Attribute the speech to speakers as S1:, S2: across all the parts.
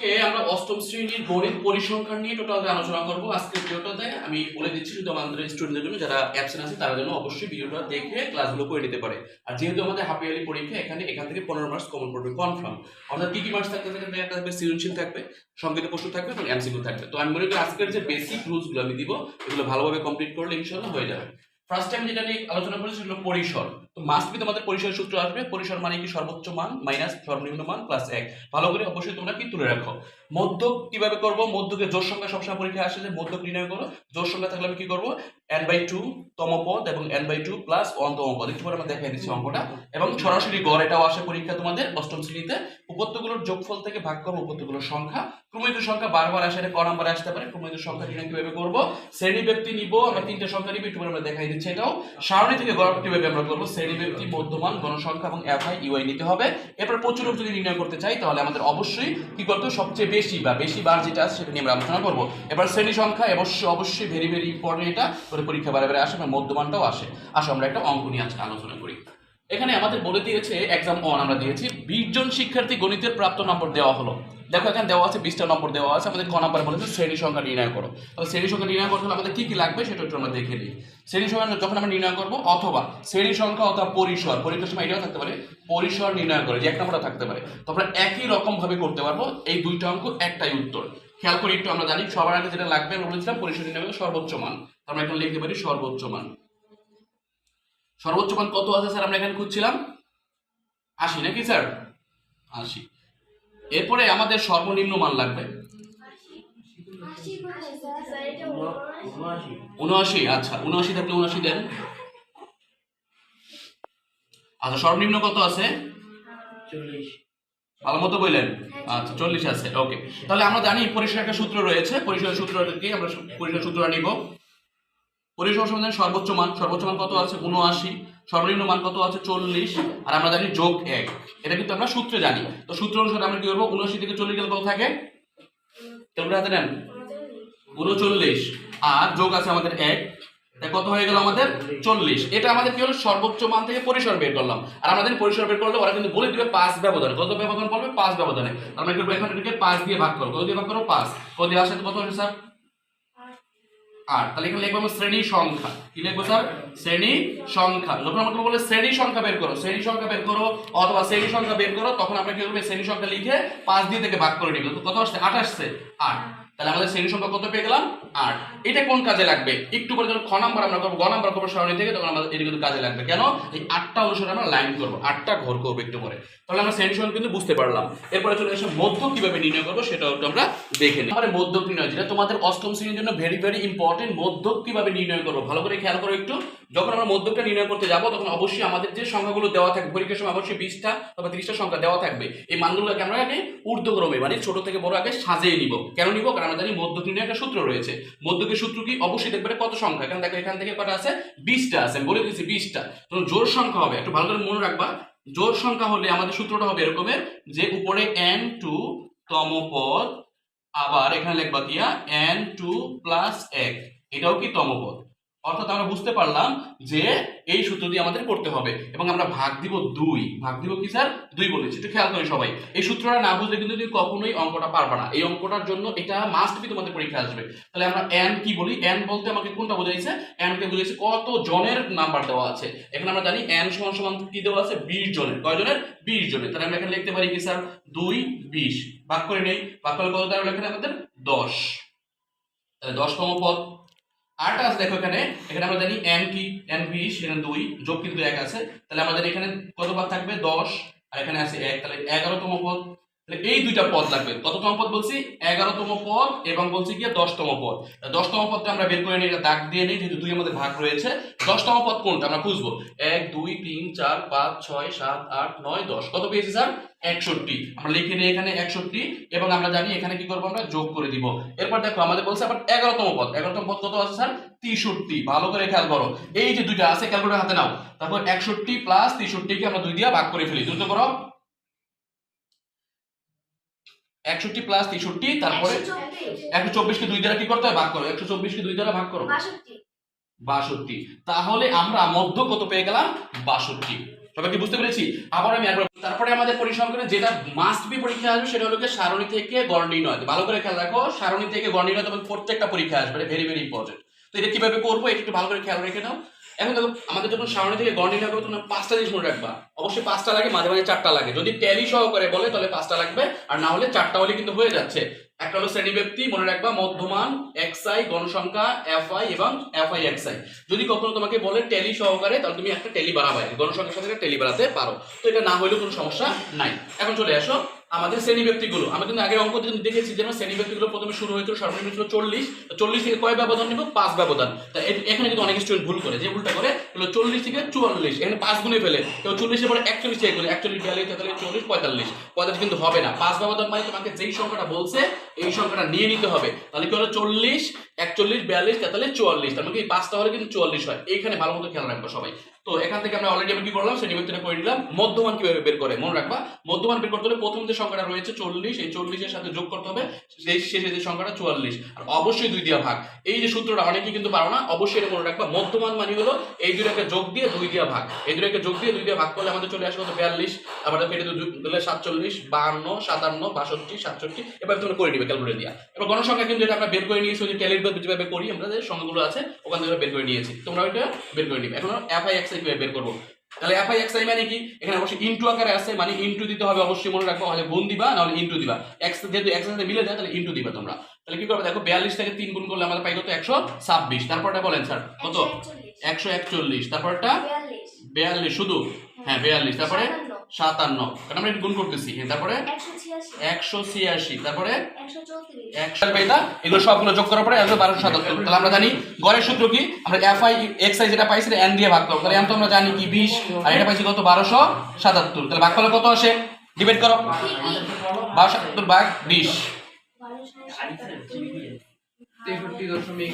S1: আজকে আমরা অষ্টম শ্রেণীর গণিত পরিসংখ্যান নিয়ে টোটাল আলোচনা করব আজকে ভিডিওটাতে আমি বলে দিচ্ছি শুধু আমাদের স্টুডেন্টদের জন্য যারা অ্যাবসেন্ট আছে তারা জন্য অবশ্যই ভিডিওটা দেখে ক্লাসগুলো করে নিতে পারে আর যেহেতু আমাদের হাফ ইয়ারলি পরীক্ষা এখানে এখান থেকে পনেরো মার্কস কমন পড়বে কনফার্ম অর্থাৎ কি কি মার্কস থাকবে সেখানে একটা থাকবে সৃজনশীল থাকবে সংকেত প্রশ্ন থাকবে এবং এমসিকিউ থাকবে তো আমি মনে করি আজকের যে বেসিক রুলসগুলো আমি দিব এগুলো ভালোভাবে কমপ্লিট করলে ইনশাল্লাহ হয়ে যাবে ফার্স্ট টাইম যেটা নিয়ে আলোচনা করেছি সেগুলো পরিসর তো মাস্ট বি তোমাদের পরিসর সূত্র আসবে পরিসর মানে কি সর্বোচ্চ মান মাইনাস সর্বনিম্ন মান প্লাস এক ভালো করে অবশ্যই তোমরা কি তুলে রাখো মধ্য কিভাবে করবো মধ্যকে জোর সংখ্যা সবসময় পরীক্ষা আসে যে মধ্যক নির্ণয় করো জোর সংখ্যা থাকলে আমি কি করবো এন বাই টু তম পদ এবং N by two plus one তম পদ একটু পরে আমরা দেখাই দিচ্ছি অঙ্কটা এবং সরাসরি গড় এটাও আসে পরীক্ষা তোমাদের অষ্টম শ্রেণীতে উপত্যগুলোর যোগফল থেকে ভাগ করবো উপত্যগুলোর সংখ্যা ক্রমিত সংখ্যা বারবার আসে এটা ক নাম্বারে আসতে পারে ক্রমিত সংখ্যা নির্ণয় কিভাবে করবো শ্রেণী ব্যক্তি নিবো আমরা তিনটে সংখ্যা নিবো একটু পরে আমরা দেখাই দিচ্ছি এটাও সারণী থেকে গড় কিভাবে আমরা করবো শ্রেণীব্যক্তি বর্ধমান গণসংখ্যা এবং এফআই ইউআই নিতে হবে এরপর লোক যদি নির্ণয় করতে চাই তাহলে আমাদের অবশ্যই কি করতে সবচেয়ে বেশি বা বেশি বার যেটা আছে সেটা নিয়ে আমরা আলোচনা করবো এবার শ্রেণী সংখ্যা অবশ্যই অবশ্যই ভেরি ভেরি ইম্পর্টেন্ট এটা করে পরীক্ষা বারে বারে আসে মধ্যমানটাও আসে আসো আমরা একটা অঙ্ক নিয়ে আজকে আলোচনা করি এখানে আমাদের বলে দিয়েছে এক্সাম ওয়ান আমরা দিয়েছি বিশ জন শিক্ষার্থী গণিতের প্রাপ্ত নম্বর দেওয়া হলো দেখো এখানে দেওয়া আছে বিশটা নম্বর দেওয়া আছে আমাদের ক নম্বর বলেছে শ্রেণী সংখ্যা নির্ণয় করো তাহলে শ্রেণী সংখ্যা নির্ণয় করতে হলে আমাদের কী কী লাগবে সেটা একটু আমরা দেখে নিই শ্রেণী সংখ্যা যখন আমরা নির্ণয় করবো অথবা শ্রেণী সংখ্যা অথবা পরিসর পরীক্ষার সময় এটাও থাকতে পারে পরিসর নির্ণয় করে যে এক নম্বরটা থাকতে পারে তোমরা একই রকমভাবে করতে পারবো এই দুইটা অঙ্ক একটাই উত্তর খেয়াল করি একটু আমরা জানি সবার আগে যেটা লাগবে আমরা বলেছিলাম পরিসর নির্ণয় সর্বোচ্চ মান আমরা এখন লিখতে পারি সর্বোচ্চ মান সর্বোচ্চ মান কত আছে স্যার আমরা এখানে খুঁজছিলাম আশি নাকি স্যার আশি এরপরে আমাদের সর্বনিম্ন মান লাগবে উনআশি আচ্ছা উনআশি থাকলে উনআশি দেন আচ্ছা সর্বনিম্ন কত আছে ভালো মতো বললেন আচ্ছা চল্লিশ আছে ওকে তাহলে আমরা জানি পরিসরের একটা সূত্র রয়েছে পরিসরের সূত্রটি আমরা পরিসরের সূত্রটা নিব পরিসর সমাধানের সর্বোচ্চ মান সর্বোচ্চ মান কত আছে উনআশি সর্বনিম্ন মান কত আছে চল্লিশ আর আমরা জানি যোগ এক এটা কিন্তু আমরা সূত্রে জানি তো সূত্র অনুসারে আমরা কি করবো উনআশি থেকে চল্লিশ গেলে কত থাকে ক্যালকুলেট হাতে নেন উনচল্লিশ আর যোগ আছে আমাদের এক কত হয়ে গেল আমাদের চল্লিশ এটা আমাদের কি হলো সর্বোচ্চ মান থেকে পরিসর বের করলাম আর আমাদের পরিসর বের করলে ওরা কিন্তু বলে দিবে পাঁচ ব্যবধান কত ব্যবধান বলবে পাঁচ ব্যবধানে আমরা মানে কি করবো এখন এটাকে পাঁচ দিয়ে ভাগ করবো কত দিয়ে ভাগ করবো পাঁচ কত দিয়ে আসার কত হচ্ছে স্যার আর তাহলে এখানে লিখবো আমরা শ্রেণী সংখ্যা কি লিখবো স্যার শ্রেণী সংখ্যা যখন আমাকে বলে শ্রেণী সংখ্যা বের করো শ্রেণী সংখ্যা বের করো অথবা শ্রেণী সংখ্যা বের করো তখন আমরা কি করবে শ্রেণী সংখ্যা লিখে পাঁচ দিয়ে থেকে ভাগ করে নিব তো কত আসছে আসছে আট তাহলে আমাদের শ্রেণী সংখ্যা কত পেয়ে গেলাম আট এটা কোন কাজে লাগবে একটু খ নাম্বার আমরা করবো গ নাম্বার করবো সরণি থেকে তখন আমাদের এটা কিন্তু কাজে লাগবে কেন এই আটটা অনুসারে আমরা লাইন করবো আটটা ঘর করবো একটু তাহলে আমরা শ্রেণী সংখ্যা কিন্তু বুঝতে পারলাম এরপরে চলে এসে মধ্য কিভাবে নির্ণয় করবো একটু আমরা দেখে নিই নির্ণয় যেটা তোমাদের অষ্টম শ্রেণীর জন্য ভেরি ভেরি ইম্পর্টেন্ট কিভাবে নির্ণয় করবো ভালো করে খেয়াল করো একটু যখন আমরা মধ্যকটা নির্ণয় করতে যাবো তখন অবশ্যই আমাদের যে সংখ্যাগুলো দেওয়া থাকবে পরীক্ষার সময় অবশ্যই বিশটা বা তিরিশটা সংখ্যা দেওয়া থাকবে এই মানগুলোকে আমরা আগে ঊর্ধ্বক্রমে মানে ছোট থেকে বড় আগে সাজিয়ে নিব কেন নিব কারণ আমরা জানি মধ্যকি নিয়ে একটা সূত্র রয়েছে মধ্যকি সূত্র কি অবশ্যই দেখবে কত সংখ্যা কারণ দেখো এখান থেকে কটা আছে বিশটা আছে বলে দিয়েছি বিশটা তো জোর সংখ্যা হবে একটু ভালো করে মনে রাখবা জোর সংখ্যা হলে আমাদের সূত্রটা হবে এরকমের যে উপরে এন টু তম পদ আবার এখানে লেখবা কিয়া এন টু প্লাস এক এটাও কি তমপদ অর্থাৎ আমরা বুঝতে পারলাম যে এই সূত্র দিয়ে আমাদের করতে হবে এবং আমরা ভাগ দিব দুই ভাগ দিব কি স্যার দুই বলেছি একটু খেয়াল করি সবাই এই সূত্রটা না বুঝলে কিন্তু তুমি কখনোই অঙ্কটা পারবা না এই অঙ্কটার জন্য এটা মাস্ট বি তোমাদের পরীক্ষা আসবে তাহলে আমরা এন কি বলি এন বলতে আমাকে কোনটা বোঝাইছে এনকে বুঝাইছে কত জনের নাম্বার দেওয়া আছে এখানে আমরা জানি এন সমান সমান কি দেওয়া আছে বিশ জনের কয় জনের বিশ জনের তাহলে আমরা এখানে লিখতে পারি কি স্যার দুই বিশ ভাগ করে নেই ভাগ কত তাহলে এখানে আমাদের দশ তাহলে দশতম পদ আটাশ দেখো এখানে এখানে আমরা জানি এন কি এন ভি সেখানে দুই যোগ কিন্তু এক আছে তাহলে আমাদের এখানে কতবার থাকবে দশ আর এখানে আছে এক তাহলে এগারোতম পদ এই দুইটা পদ লাগবে কততম পদ বলছি এগারোতম পদ এবং বলছি গিয়ে দশতম পদ দশতম পদটা আমরা বের করে নিই এটা দাগ দিয়ে নিই যেহেতু দুই আমাদের ভাগ রয়েছে দশতম পদ কোনটা আমরা খুঁজবো এক দুই তিন চার পাঁচ ছয় সাত আট নয় দশ কত পেয়েছি স্যার একষট্টি আমরা লিখে নিই এখানে একষট্টি এবং আমরা জানি এখানে কি করবো আমরা যোগ করে দিব এরপর দেখো আমাদের বলছে আবার এগারোতম পদ এগারোতম পদ কত আছে স্যার তেষট্টি ভালো করে খেয়াল করো এই যে দুইটা আছে ক্যালকুলেটার হাতে নাও তারপর একষট্টি প্লাস তিষট্টিকে আমরা দুই দিয়ে ভাগ করে ফেলি দ্রুত করো একষট্টি প্লাস তেষট্টি তারপরে একশো চব্বিশকে দুই দ্বারা কি করতে হয় ভাগ করো একশো চব্বিশকে দুই দ্বারা ভাগ করো বাষট্টি তাহলে আমরা মধ্য কত পেয়ে গেলাম বাষট্টি সবাই কি বুঝতে পেরেছি আবার আমি একবার তারপরে আমাদের পরিসংখ্যানে যেটা মাস্ট বি পরীক্ষা আসবে সেটা হলো সারণী থেকে গড় নির্ণয় ভালো করে খেয়াল রাখো সারণী থেকে গড় নির্ণয় তখন প্রত্যেকটা পরীক্ষা আসবে ভেরি ভেরি ইম্পর্টেন্ট তো এটা কিভাবে করবো এটা একটু ভালো করে খেয়াল রেখে নাও এখন দেখো আমাদের যখন সামনে থেকে গড় নির্ণয় তোমরা পাঁচটা জিনিস মনে রাখবা অবশ্যই পাঁচটা লাগে মাঝে মাঝে চারটা লাগে যদি ট্যালি সহকারে বলে তাহলে পাঁচটা লাগবে আর না হলে চারটা হলে কিন্তু হয়ে যাচ্ছে একটা হলো শ্রেণী ব্যক্তি মনে রাখবা মধ্যমান এক্সআই গণসংখ্যা এফআই এবং এফআই এক্সআই যদি কখনো তোমাকে বলে টেলি সহকারে তাহলে তুমি একটা টেলি বাড়াবে গণসংখ্যার সাথে টেলি বাড়াতে পারো তো এটা না হলেও কোনো সমস্যা নাই এখন চলে আসো আমাদের শ্রেণী ব্যক্তিগুলো আমরা কিন্তু আগে অঙ্ক দেখেছি যে শ্রেণী ব্যক্তিগুলো প্রথমে শুরু হয়েছিল সর্বনিম্ন ছিল চল্লিশ চল্লিশ থেকে কয় ব্যবধান নিব পাঁচ ব্যবধান তা এখানে কিন্তু অনেক স্টুডেন্ট ভুল করে যে ভুলটা করে হলো চল্লিশ থেকে চুয়াল্লিশ এখানে পাঁচ গুণে ফেলে কেউ চল্লিশের পরে একচল্লিশ থেকে করে একচল্লিশ বিয়াল্লিশ তেতাল্লিশ চল্লিশ পঁয়তাল্লিশ পঁয়তাল্লিশ কিন্তু হবে না পাঁচ ব্যবধান মানে তোমাকে যেই সংখ্যাটা বলছে এই সংখ্যাটা নিয়ে নিতে হবে তাহলে কি হলো চল্লিশ একচল্লিশ বিয়াল্লিশ তেতাল্লিশ চুয়াল্লিশ তার মানে এই পাঁচটা হলে কিন্তু চুয়াল্লিশ হয় এইখানে ভালো মতো খেয়াল রাখবো সবাই তো এখান থেকে আমরা অলরেডি আমি কি করলাম শ্রেণী বিভাগটা করে নিলাম মধ্যমান কিভাবে বের করে মনে রাখবা মধ্যমান বের করতে হলে প্রথম যে সংখ্যাটা রয়েছে চল্লিশ এই চল্লিশের সাথে যোগ করতে হবে সেই শেষে যে সংখ্যাটা চুয়াল্লিশ আর অবশ্যই দুই দিয়া ভাগ এই যে সূত্রটা অনেকেই কিন্তু পারো না অবশ্যই এটা মনে রাখবা মধ্যমান মানে হলো এই দুটাকে যোগ দিয়ে দুই দিয়া ভাগ এই দুটাকে যোগ দিয়ে দুই দিয়া ভাগ করলে আমাদের চলে আসবে বিয়াল্লিশ আমাদের কেটে দিলে সাতচল্লিশ বাহান্ন সাতান্ন বাষট্টি সাতষট্টি এবার তোমরা করে নিবে ক্যালকুলেট দিয়া এবার গণসংখ্যা কিন্তু এটা আমরা বের করে নিয়েছি ওই যে ট্যালির যেভাবে করি আমরা যে সংখ্যাগুলো আছে ওখান থেকে বের করে নিয়েছি তোমরা ওইটা বের করে নিবে এখন এফ আই এক্স আই কিভাবে বের করবো তাহলে এফ আই মানে কি এখানে অবশ্যই ইনটু আকারে আছে মানে ইনটু দিতে হবে অবশ্যই মনে রাখবো হলে গুণ দিবা নাহলে ইনটু দিবা এক্স যেহেতু এক্স সাথে মিলে যায় তাহলে ইনটু দিবা তোমরা তাহলে কি করবে দেখো বিয়াল্লিশ থেকে তিন গুণ করলে আমরা পাই কত একশো ছাব্বিশ তারপরটা বলেন স্যার কত একশো একচল্লিশ তারপরটা বিয়াল্লিশ শুধু হ্যাঁ বিয়াল্লিশ তারপরে সাতান্ন কারণ আমরা এটা গুণ করতেছি তারপরে একশো ছিয়াশি তারপরে এগুলো জানি গড়ের সূত্র এন দিয়ে ভাগ করবো তাহলে এন তো আমরা জানি কি বিশ আর এটা পাইছি কত বারোশো সাতাত্তর তাহলে ভাগ কত আসে ডিবেট করো বারোশো সাতাত্তর
S2: তেষট্টি দশমিক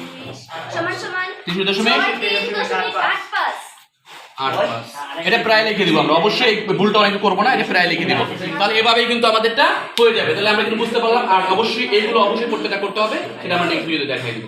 S1: তেষট্টি দশমিক এটা প্রায় লিখে দিব আমরা অবশ্যই ভুলটা অনেকে করবো না এটা প্রায় লিখে দিব তাহলে এভাবেই কিন্তু আমাদেরটা হয়ে যাবে তাহলে আমরা কিন্তু বুঝতে পারলাম আর অবশ্যই এইগুলো অবশ্যই প্রত্যেকটা করতে হবে সেটা আমরা নেক্সট ভিডিওতে দেখাই দিব